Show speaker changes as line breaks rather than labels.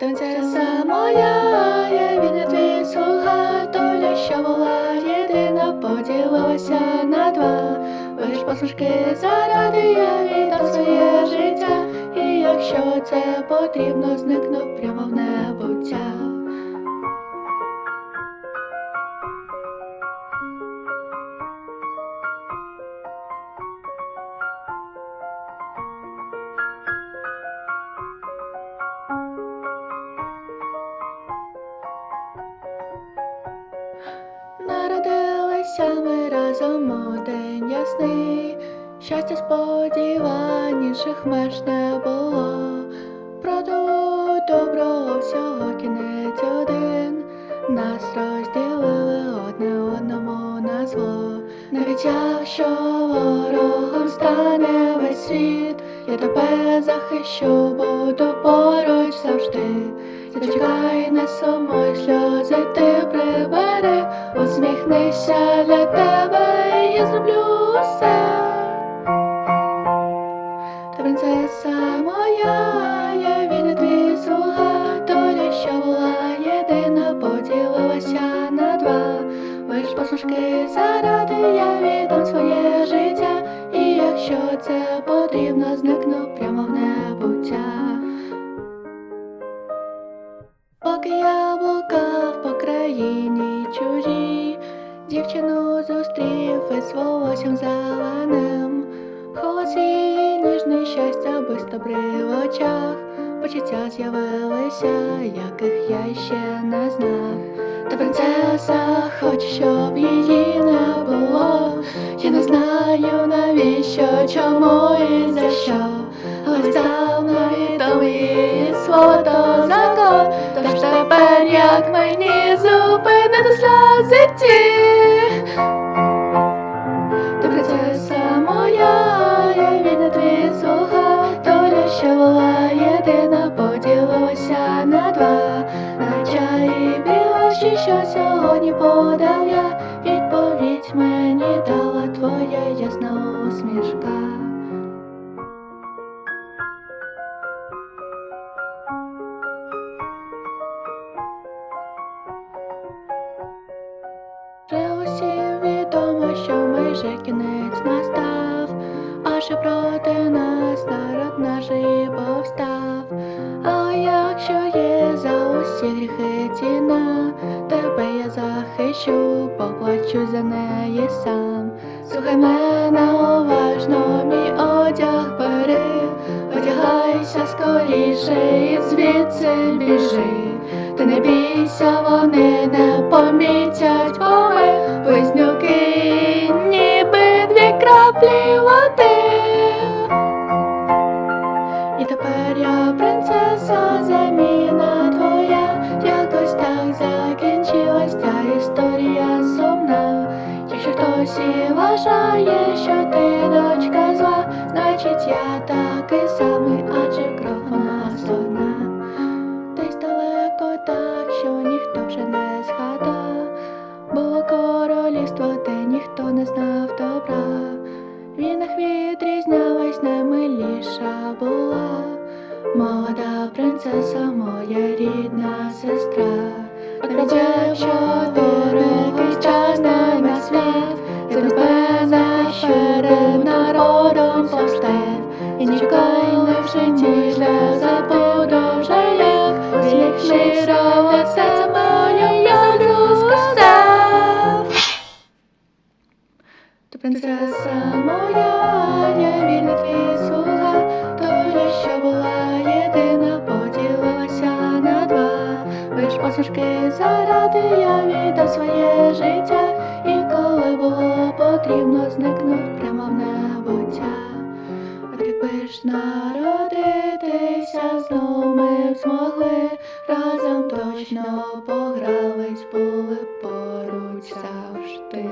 Принцеса моя, я вільна твій слуга, доля, що була єдина, поділилася на два. Лиш посмішки заради я віддав своє життя, якщо це потрібно, зникну прямо в небуття. День щастя сподівань інших меж не було. Проте у доброго всього кінець один. Нас розділили одне одному на зло. Навіть якщо ворогом стане весь світ, я тебе захищу, буду поруч завжди. Зачекай, не сумуй, сльози ти прибери, усміхнися для тебе, я зроблю Лиш заради я віддам своє життя, і якщо це потрібно, зникну прямо в небуття. Поки я блукав по країні чужій, дівчину зустрів із волоссям зеленим. Голос її ніжний щастя бистро в очах, почуття з'явилися, яких я ще не знав. Принцеса хоче, щоб її не було. Я не знаю навіщо, чому і за що. Але став невідомий її слово то закон. Тож тепер як мені зупинити сльози ті. Ти принцеса моя, я вільна твій слуга, доля, що була єдина, поділилася на два. На чаї білощі, що сьогодні подав я, відповідь мені дала твоя ясна усмішка. Вже усім відомо, що майже кінець настав, аж проти нас народ наш і повстав. А якщо є за усі гріхи ціна, тебе я захищу, поплачу за неї сам. Слухай мене уважно, мій одяг бери, одягайся скоріше і звідси біжи. Ти не бійся, вони не помітять, бо ми близнюки, ніби дві краплі води. Якщо хтось і вважає, що ти дочка зла, значить я такий самий, адже кров нас одна. Десь далеко так, що ніхто вже не згадав, було королівство, де ніхто не знав добра. В війнах відрізнялась наймиліша була, молода принцеса, моя рідна сестра. Прийде чотири за перед народом повстав. І ніколи в житті не забуду вже як усіх щиро серце моє я сказав. Ти принцеса моя, я вільна твій слуга, доля, що була єдина, поділилася на два. Лиш посмішки заради я віддав своє життя, потрібно, зникнув прямо в небуття. Якби ж народитися знов ми б змогли, разом точно погрались, були поруч завжди.